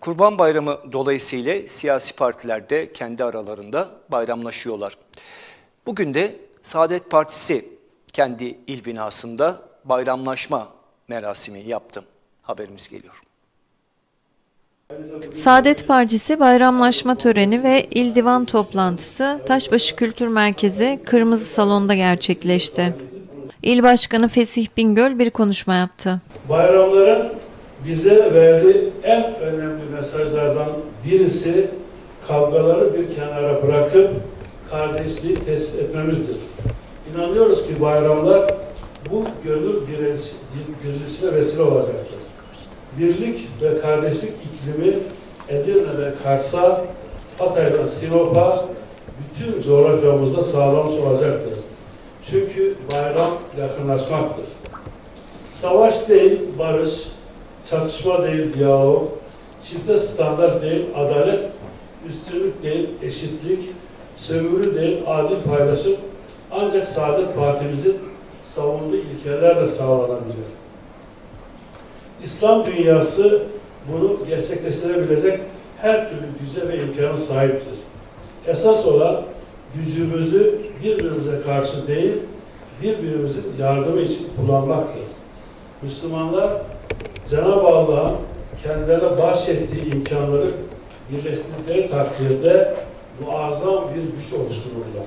Kurban Bayramı dolayısıyla siyasi partiler de kendi aralarında bayramlaşıyorlar. Bugün de Saadet Partisi kendi il binasında bayramlaşma merasimi yaptı. Haberimiz geliyor. Saadet Partisi bayramlaşma töreni ve il divan toplantısı Taşbaşı Kültür Merkezi Kırmızı Salon'da gerçekleşti. İl Başkanı Fesih Bingöl bir konuşma yaptı. Bayramların bize verdiği en önemli mesajlardan birisi kavgaları bir kenara bırakıp kardeşliği tesis etmemizdir. İnanıyoruz ki bayramlar bu gönül dirilisine vesile olacaktır. Birlik ve kardeşlik iklimi Edirne'den Kars'a, Hatay'dan Sinop'a bütün coğrafyamızda sağlamış olacaktır. Çünkü bayram yakınlaşmaktır. Savaş değil barış, çatışma değil diyalog, çifte standart değil adalet, üstünlük değil eşitlik, sömürü değil adil paylaşım ancak Saadet Partimizin savunduğu ilkelerle sağlanabilir. İslam dünyası bunu gerçekleştirebilecek her türlü güce ve imkana sahiptir. Esas olan gücümüzü birbirimize karşı değil, birbirimizin yardımı için kullanmaktır. Müslümanlar Cenab-ı Allah'ın kendilerine bahşettiği imkanları birleştirdikleri takdirde muazzam bir güç oluştururlar.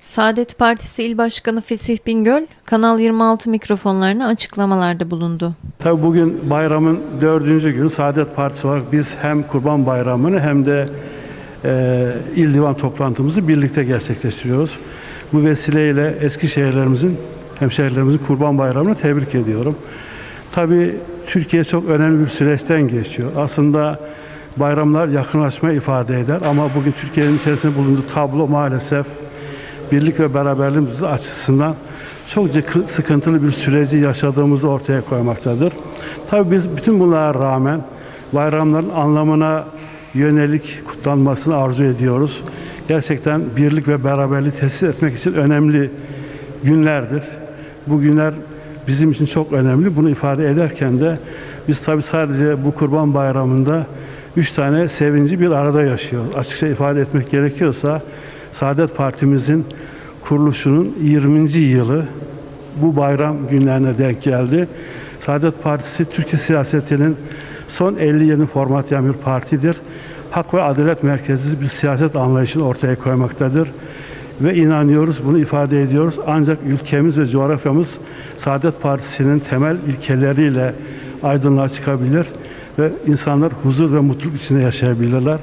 Saadet Partisi İl Başkanı Fesih Bingöl, Kanal 26 mikrofonlarına açıklamalarda bulundu. Tabii bugün bayramın dördüncü günü Saadet Partisi olarak biz hem Kurban Bayramı'nı hem de e, İl Divan toplantımızı birlikte gerçekleştiriyoruz. Bu vesileyle Eskişehirlerimizin, hemşehrilerimizin Kurban Bayramı'nı tebrik ediyorum. Tabii Türkiye çok önemli bir süreçten geçiyor. Aslında bayramlar yakınlaşma ifade eder ama bugün Türkiye'nin içerisinde bulunduğu tablo maalesef birlik ve beraberliğimiz açısından çok sıkıntılı bir süreci yaşadığımızı ortaya koymaktadır. Tabii biz bütün bunlara rağmen bayramların anlamına yönelik kutlanmasını arzu ediyoruz. Gerçekten birlik ve beraberliği tesis etmek için önemli günlerdir. Bu günler bizim için çok önemli. Bunu ifade ederken de biz tabii sadece bu Kurban Bayramı'nda üç tane sevinci bir arada yaşıyoruz. Açıkça ifade etmek gerekiyorsa Saadet Partimizin kuruluşunun 20. yılı bu bayram günlerine denk geldi. Saadet Partisi Türkiye siyasetinin son 50 yılını formatlayan bir partidir. Hak ve adalet merkezli bir siyaset anlayışını ortaya koymaktadır. Ve inanıyoruz, bunu ifade ediyoruz. Ancak ülkemiz ve coğrafyamız Saadet Partisi'nin temel ilkeleriyle aydınlığa çıkabilir ve insanlar huzur ve mutluluk içinde yaşayabilirler.